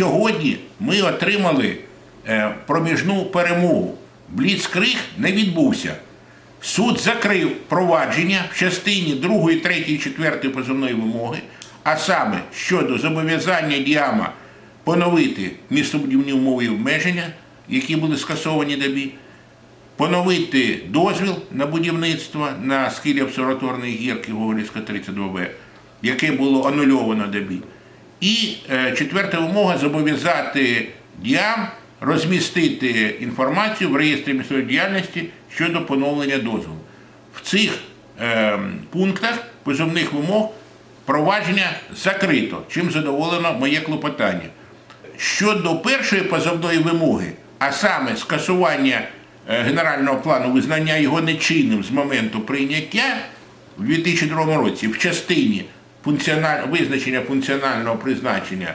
сьогодні ми отримали е, проміжну перемогу. Бліцкриг не відбувся. Суд закрив провадження в частині 2, 3, 4 позовної вимоги, а саме щодо зобов'язання діама поновити містобудівні умови і обмеження, які були скасовані ДАБІ, поновити дозвіл на будівництво на схилі обсерваторної гірки Гоголівська 32Б, яке було анульовано ДАБІ. І е, четверта вимога зобов'язати діам розмістити інформацію в реєстрі місцевої діяльності щодо поновлення дозволу. В цих е, пунктах позовних вимог провадження закрито, чим задоволено моє клопотання. Щодо першої позовної вимоги, а саме скасування е, генерального плану, визнання його нечинним з моменту прийняття в 2002 році в частині функціональ... визначення функціонального призначення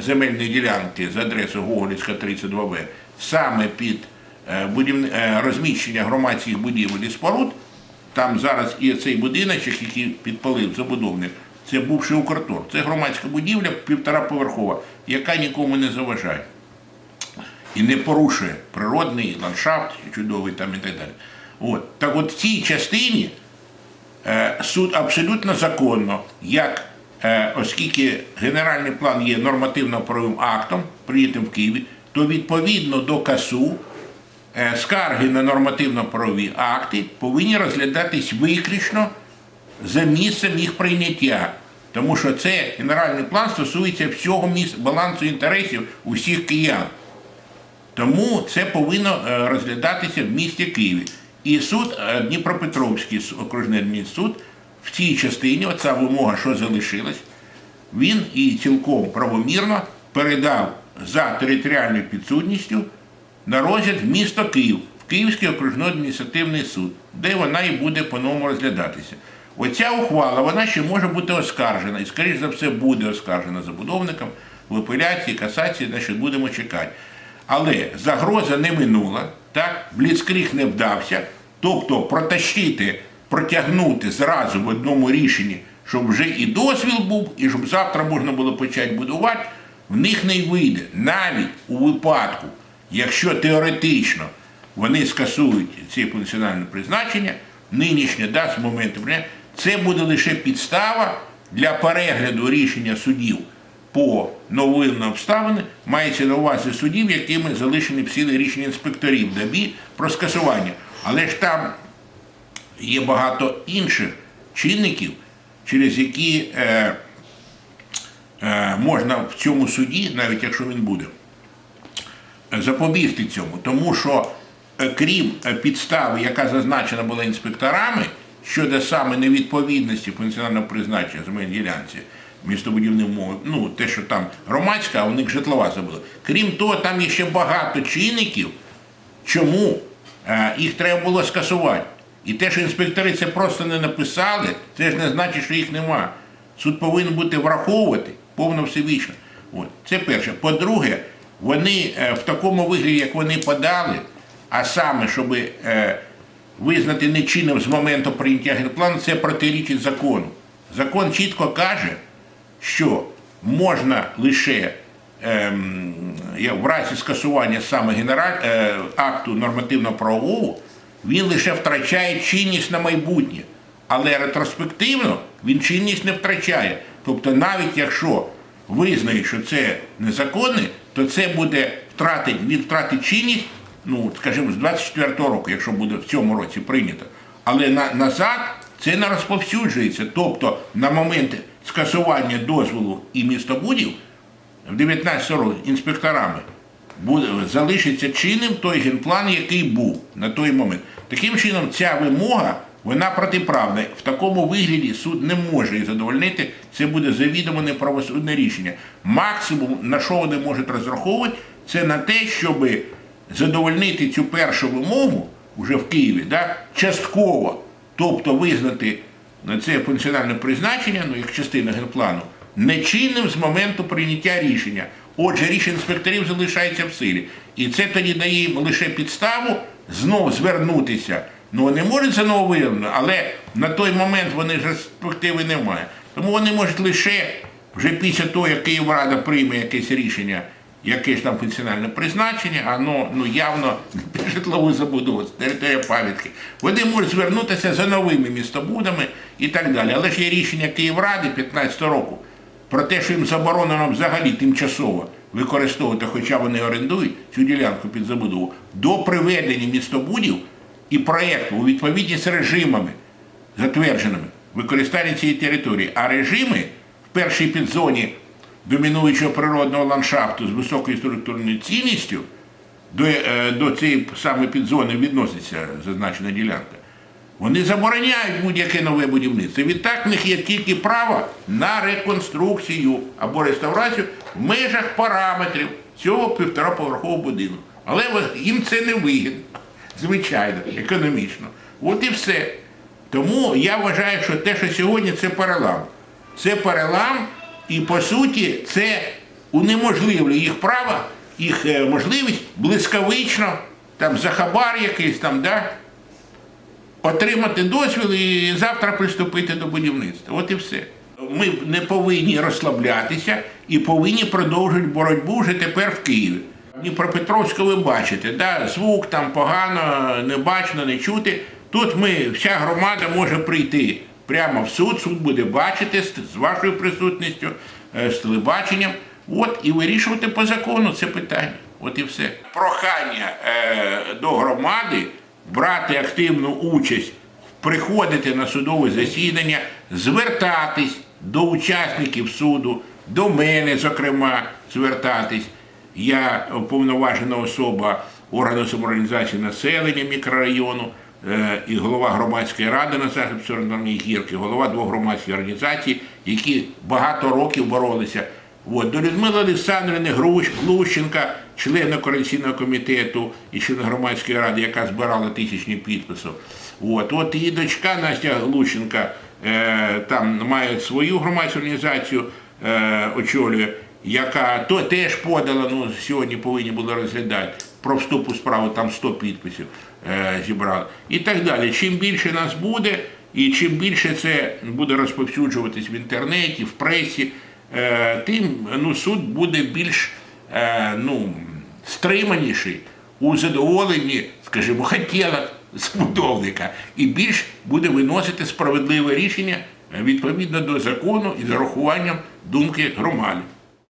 земельної ділянки з адресою Гоголівська 32Б саме під е, будівни- е, розміщення громадських будівель і споруд, там зараз і цей будиночок, який підпалив забудовник, це бувший Укртор. Це громадська будівля півтораповерхова, яка нікому не заважає і не порушує природний ландшафт, чудовий там і так далі. От. Так от в цій частині суд абсолютно законно, як е, оскільки генеральний план є нормативно-правовим актом, прийнятим в Києві, то відповідно до КАСУ е, скарги на нормативно-правові акти повинні розглядатись виключно за місцем їх прийняття. Тому що це генеральний план стосується всього міс- балансу інтересів усіх киян. Тому це повинно е, розглядатися в місті Києві. І суд, е, Дніпропетровський окружний адмінсуд, в цій частині, оця вимога, що залишилась, він і цілком правомірно передав за територіальною підсудністю на розгляд в місто Київ, в Київський окружний адміністративний суд, де вона і буде по-новому розглядатися. Оця ухвала вона ще може бути оскаржена, і, скоріш за все, буде оскаржена забудовником в апеляції, касації, значить, будемо чекати. Але загроза не минула, так, бліцкріг не вдався, тобто протащити, протягнути зразу в одному рішенні, щоб вже і дозвіл був, і щоб завтра можна було почати будувати, в них не вийде. Навіть у випадку, якщо теоретично вони скасують ці функціональне призначення, нинішнє да, з моменту це буде лише підстава для перегляду рішення судів по новим обставини мається на увазі судів, якими залишені всі рішення інспекторів ДАБІ про скасування. Але ж там є багато інших чинників, через які е, е, можна в цьому суді, навіть якщо він буде, запобігти цьому. Тому що е, крім е, підстави, яка зазначена була інспекторами щодо саме невідповідності функціонального призначення земельної ділянці, містобудівної умови, ну те, що там громадська, а у них житлова забула. Крім того, там є ще багато чинників, чому е, їх треба було скасувати. І те, що інспектори це просто не написали, це ж не значить, що їх нема. Суд повинен бути враховувати повно всевічно. От. Це перше. По-друге, вони е, в такому вигляді, як вони подали, а саме, щоб е, визнати нечинним з моменту прийняття генплану, це протирічить закону. Закон чітко каже, що можна лише ем, в разі скасування саме генераль, е, акту нормативно-правового, він лише втрачає чинність на майбутнє. Але ретроспективно він чинність не втрачає. Тобто, навіть якщо визнають, що це незаконне, то це буде втратить, він втратить чинність, ну, скажімо, з 24-го року, якщо буде в цьому році прийнято. Але на, назад це не розповсюджується. Тобто на момент скасування дозволу і містобудів в 19 році інспекторами буде, залишиться чинним той генплан, який був на той момент. Таким чином, ця вимога вона протиправна. В такому вигляді суд не може її задовольнити. Це буде завідомо неправосудне рішення. Максимум, на що вони можуть розраховувати, це на те, щоб задовольнити цю першу вимогу вже в Києві, да, частково, тобто визнати на це функціональне призначення, ну як частина генплану, нечинним з моменту прийняття рішення. Отже, рішення інспекторів залишається в силі. І це тоді дає їм лише підставу знов звернутися. Ну, вони можуть за ново виявлено, але на той момент вони ж перспективи немає. Тому вони можуть лише вже після того, як Київрада прийме якесь рішення яке ж там функціональне призначення, а ну, ну явно житлову забудову, територія пам'ятки. Вони можуть звернутися за новими містобудами і так далі. Але ж є рішення Київради 15 року про те, що їм заборонено взагалі тимчасово використовувати, хоча вони орендують цю ділянку під забудову, до приведення містобудів і проєкту у відповідність з режимами, затвердженими використання цієї території. А режими в першій підзоні домінуючого природного ландшафту з високою структурною цінністю до, е, до цієї саме підзони відноситься зазначена ділянка. Вони забороняють будь-яке нове будівництво. Відтак в них є тільки право на реконструкцію або реставрацію в межах параметрів цього півтораповерхового будинку. Але їм це не вигідно, звичайно, економічно. От і все. Тому я вважаю, що те, що сьогодні, це перелам. Це перелам, і по суті, це унеможливлює їх право, їх е, можливість блискавично, там за хабар якийсь там, да, отримати дозвіл і завтра приступити до будівництва. От і все. Ми не повинні розслаблятися і повинні продовжувати боротьбу вже тепер в Києві. Дніпропетровську ви бачите, да, звук там погано, не бачно, не чути. Тут ми, вся громада може прийти прямо в суд, суд буде бачити з, вашою присутністю, е, з телебаченням, от, і вирішувати по закону це питання. От і все. Прохання е, до громади брати активну участь, приходити на судове засідання, звертатись до учасників суду, до мене, зокрема, звертатись. Я уповноважена особа органу самоорганізації населення мікрорайону е, і голова громадської ради на Чорної гірки, голова двох громадських організацій, які багато років боролися. От, до Людмили Олександрівни Глущенка, члена коаліційного комітету і члена громадської ради, яка збирала тисячні підписів. От, от її дочка Настя Глущенка е, там має свою громадську організацію, е, очолює, яка то теж подала, ну сьогодні повинні були розглядати про вступ у справу, там 100 підписів е, зібрали. І так далі. Чим більше нас буде, і чим більше це буде розповсюджуватись в інтернеті, в пресі, е, тим ну, суд буде більш е, ну, стриманіший у задоволенні, скажімо, хотілок забудовника і більш буде виносити справедливе рішення відповідно до закону і з урахуванням думки громади.